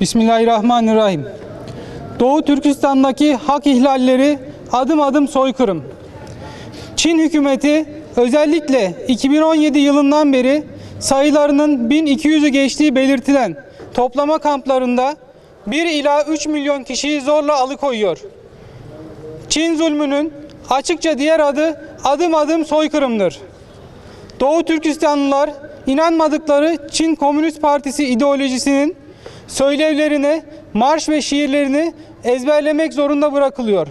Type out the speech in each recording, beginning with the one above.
Bismillahirrahmanirrahim. Doğu Türkistan'daki hak ihlalleri adım adım soykırım. Çin hükümeti özellikle 2017 yılından beri sayılarının 1200'ü geçtiği belirtilen toplama kamplarında 1 ila 3 milyon kişiyi zorla alıkoyuyor. Çin zulmünün açıkça diğer adı adım adım soykırımdır. Doğu Türkistanlılar inanmadıkları Çin Komünist Partisi ideolojisinin söylevlerini, marş ve şiirlerini ezberlemek zorunda bırakılıyor.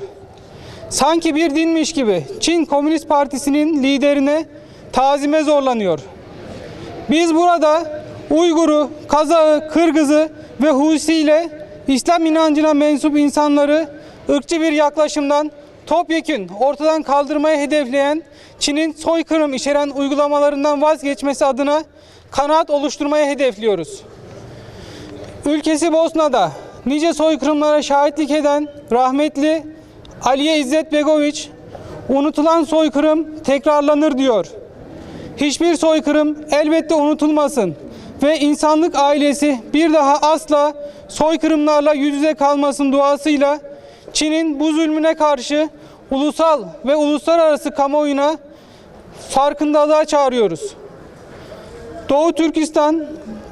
Sanki bir dinmiş gibi Çin Komünist Partisi'nin liderine tazime zorlanıyor. Biz burada Uygur'u, Kazak'ı, Kırgız'ı ve Husi ile İslam inancına mensup insanları ırkçı bir yaklaşımdan topyekün ortadan kaldırmayı hedefleyen Çin'in soykırım içeren uygulamalarından vazgeçmesi adına kanaat oluşturmayı hedefliyoruz. Ülkesi Bosna'da nice soykırımlara şahitlik eden rahmetli Aliye İzzet Begoviç unutulan soykırım tekrarlanır diyor. Hiçbir soykırım elbette unutulmasın ve insanlık ailesi bir daha asla soykırımlarla yüz yüze kalmasın duasıyla Çin'in bu zulmüne karşı ulusal ve uluslararası kamuoyuna farkındalığa çağırıyoruz. Doğu Türkistan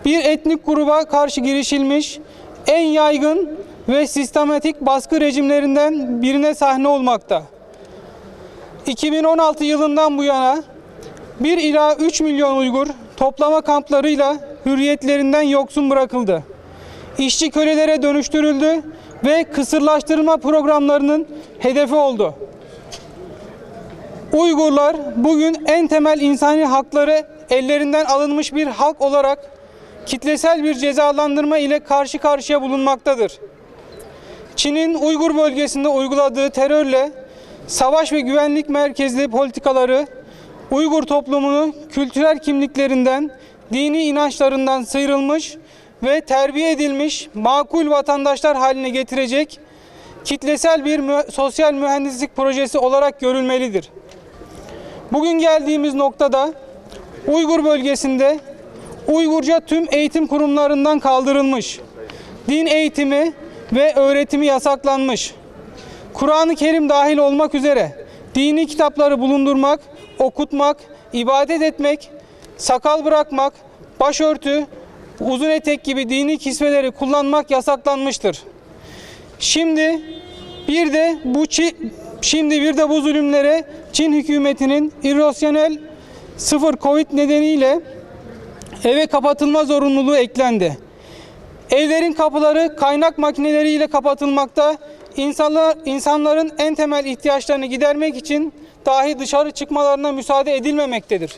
bir etnik gruba karşı girişilmiş en yaygın ve sistematik baskı rejimlerinden birine sahne olmakta. 2016 yılından bu yana 1 ila 3 milyon Uygur toplama kamplarıyla hürriyetlerinden yoksun bırakıldı. İşçi kölelere dönüştürüldü ve kısırlaştırma programlarının hedefi oldu. Uygurlar bugün en temel insani hakları ellerinden alınmış bir halk olarak kitlesel bir cezalandırma ile karşı karşıya bulunmaktadır. Çin'in Uygur bölgesinde uyguladığı terörle savaş ve güvenlik merkezli politikaları Uygur toplumunu kültürel kimliklerinden, dini inançlarından sıyrılmış ve terbiye edilmiş makul vatandaşlar haline getirecek kitlesel bir mü- sosyal mühendislik projesi olarak görülmelidir. Bugün geldiğimiz noktada Uygur bölgesinde Uygurca tüm eğitim kurumlarından kaldırılmış. Din eğitimi ve öğretimi yasaklanmış. Kur'an-ı Kerim dahil olmak üzere dini kitapları bulundurmak, okutmak, ibadet etmek, sakal bırakmak, başörtü, uzun etek gibi dini kisveleri kullanmak yasaklanmıştır. Şimdi bir de bu şimdi bir de bu zulümlere Çin hükümetinin irrasyonel sıfır Covid nedeniyle eve kapatılma zorunluluğu eklendi. Evlerin kapıları kaynak makineleriyle kapatılmakta. İnsanlar, insanların en temel ihtiyaçlarını gidermek için dahi dışarı çıkmalarına müsaade edilmemektedir.